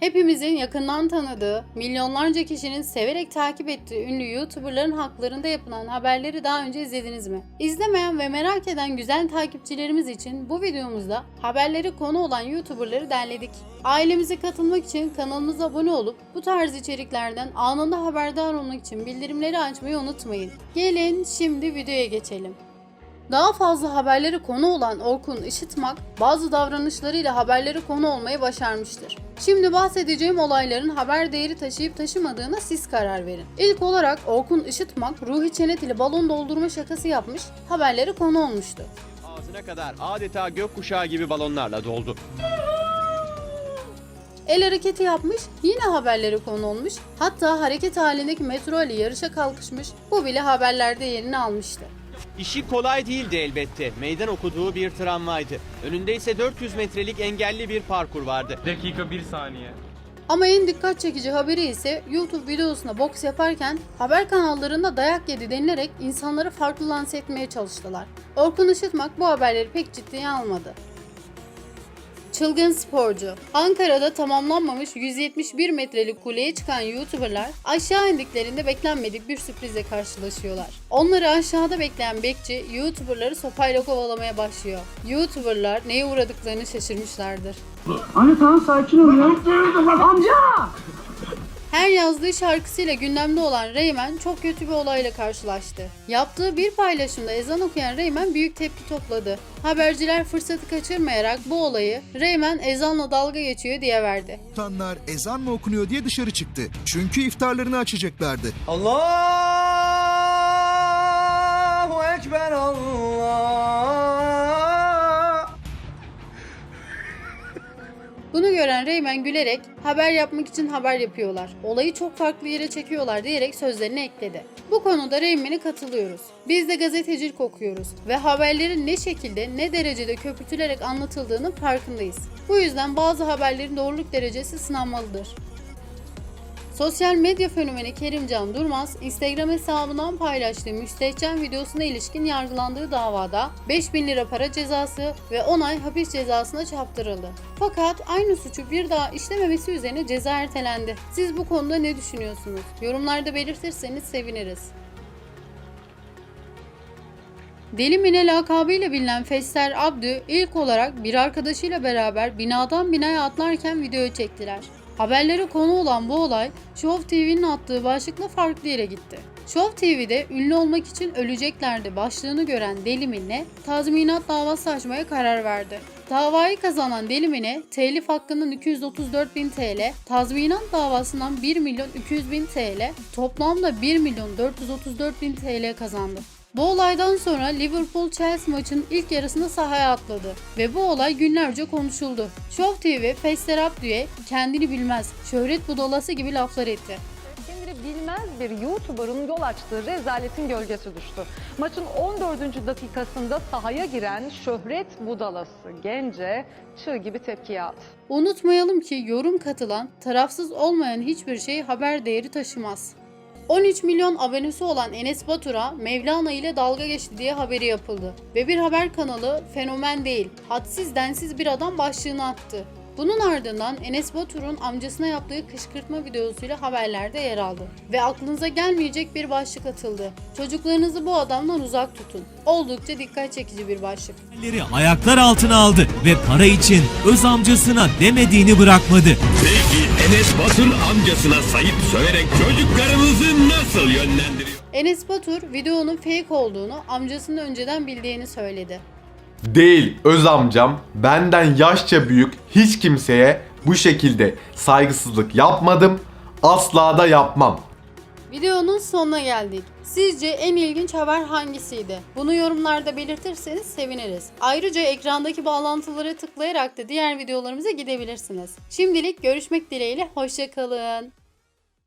Hepimizin yakından tanıdığı, milyonlarca kişinin severek takip ettiği ünlü YouTuber'ların haklarında yapılan haberleri daha önce izlediniz mi? İzlemeyen ve merak eden güzel takipçilerimiz için bu videomuzda haberleri konu olan YouTuber'ları derledik. Ailemize katılmak için kanalımıza abone olup bu tarz içeriklerden anında haberdar olmak için bildirimleri açmayı unutmayın. Gelin şimdi videoya geçelim. Daha fazla haberleri konu olan Orkun Işıtmak bazı davranışlarıyla haberleri konu olmayı başarmıştır. Şimdi bahsedeceğim olayların haber değeri taşıyıp taşımadığına siz karar verin. İlk olarak Orkun Işıtmak Ruhi Çenet ile balon doldurma şakası yapmış, haberleri konu olmuştu. Ağzına kadar adeta gökkuşağı gibi balonlarla doldu. El hareketi yapmış, yine haberleri konu olmuş, hatta hareket halindeki metro ile yarışa kalkışmış, bu bile haberlerde yerini almıştı. İşi kolay değildi elbette. Meydan okuduğu bir tramvaydı. Önünde ise 400 metrelik engelli bir parkur vardı. Dakika 1 saniye. Ama en dikkat çekici haberi ise YouTube videosuna boks yaparken haber kanallarında dayak yedi denilerek insanları farklı lanse etmeye çalıştılar. Orkun Işıtmak bu haberleri pek ciddiye almadı. Çılgın sporcu. Ankara'da tamamlanmamış 171 metrelik kuleye çıkan YouTuber'lar aşağı indiklerinde beklenmedik bir sürprizle karşılaşıyorlar. Onları aşağıda bekleyen bekçi YouTuber'ları sopayla kovalamaya başlıyor. YouTuber'lar neye uğradıklarını şaşırmışlardır. Anne tamam sakin ol ya. Amca! Her yazdığı şarkısıyla gündemde olan Reymen çok kötü bir olayla karşılaştı. Yaptığı bir paylaşımda ezan okuyan Reymen büyük tepki topladı. Haberciler fırsatı kaçırmayarak bu olayı Reymen ezanla dalga geçiyor diye verdi. Tutanlar ezan mı okunuyor diye dışarı çıktı. Çünkü iftarlarını açacaklardı. Allahu Bunu gören Reymen gülerek haber yapmak için haber yapıyorlar. Olayı çok farklı yere çekiyorlar diyerek sözlerine ekledi. Bu konuda Reymen'e katılıyoruz. Biz de gazetecilik okuyoruz ve haberlerin ne şekilde ne derecede köpürtülerek anlatıldığının farkındayız. Bu yüzden bazı haberlerin doğruluk derecesi sınanmalıdır. Sosyal medya fenomeni Kerimcan Durmaz, Instagram hesabından paylaştığı müstehcen videosuna ilişkin yargılandığı davada 5000 lira para cezası ve 10 ay hapis cezasına çarptırıldı. Fakat aynı suçu bir daha işlememesi üzerine ceza ertelendi. Siz bu konuda ne düşünüyorsunuz? Yorumlarda belirtirseniz seviniriz. Deli Mine lakabıyla bilinen Fester Abdü ilk olarak bir arkadaşıyla beraber binadan binaya atlarken video çektiler. Haberlere konu olan bu olay Show TV'nin attığı başlıkla farklı yere gitti. Show TV'de ünlü olmak için öleceklerdi başlığını gören Deli Mine tazminat davası açmaya karar verdi. Davayı kazanan Deli Mine, telif hakkının 234 bin TL, tazminat davasından 1 milyon 200 bin TL, toplamda 1 milyon 434 bin TL kazandı. Bu olaydan sonra Liverpool-Chelsea maçının ilk yarısında sahaya atladı ve bu olay günlerce konuşuldu. Show TV, Fester Abdü'ye kendini bilmez, şöhret budalası gibi laflar etti. Kendini bilmez bir YouTuber'ın yol açtığı rezaletin gölgesi düştü. Maçın 14. dakikasında sahaya giren şöhret budalası Gence çığ gibi tepkiye aldı. Unutmayalım ki yorum katılan, tarafsız olmayan hiçbir şey haber değeri taşımaz. 13 milyon abonesi olan Enes Batur'a Mevlana ile dalga geçti diye haberi yapıldı. Ve bir haber kanalı fenomen değil, hadsiz densiz bir adam başlığını attı. Bunun ardından Enes Batur'un amcasına yaptığı kışkırtma videosuyla haberlerde yer aldı. Ve aklınıza gelmeyecek bir başlık atıldı. Çocuklarınızı bu adamdan uzak tutun. Oldukça dikkat çekici bir başlık. Ayaklar altına aldı ve para için öz amcasına demediğini bırakmadı. Peki Enes Batur amcasına sayıp söverek çocuklarımızı nasıl yönlendiriyor? Enes Batur videonun fake olduğunu amcasının önceden bildiğini söyledi. Değil öz amcam benden yaşça büyük hiç kimseye bu şekilde saygısızlık yapmadım. Asla da yapmam. Videonun sonuna geldik. Sizce en ilginç haber hangisiydi? Bunu yorumlarda belirtirseniz seviniriz. Ayrıca ekrandaki bağlantılara tıklayarak da diğer videolarımıza gidebilirsiniz. Şimdilik görüşmek dileğiyle, hoşçakalın.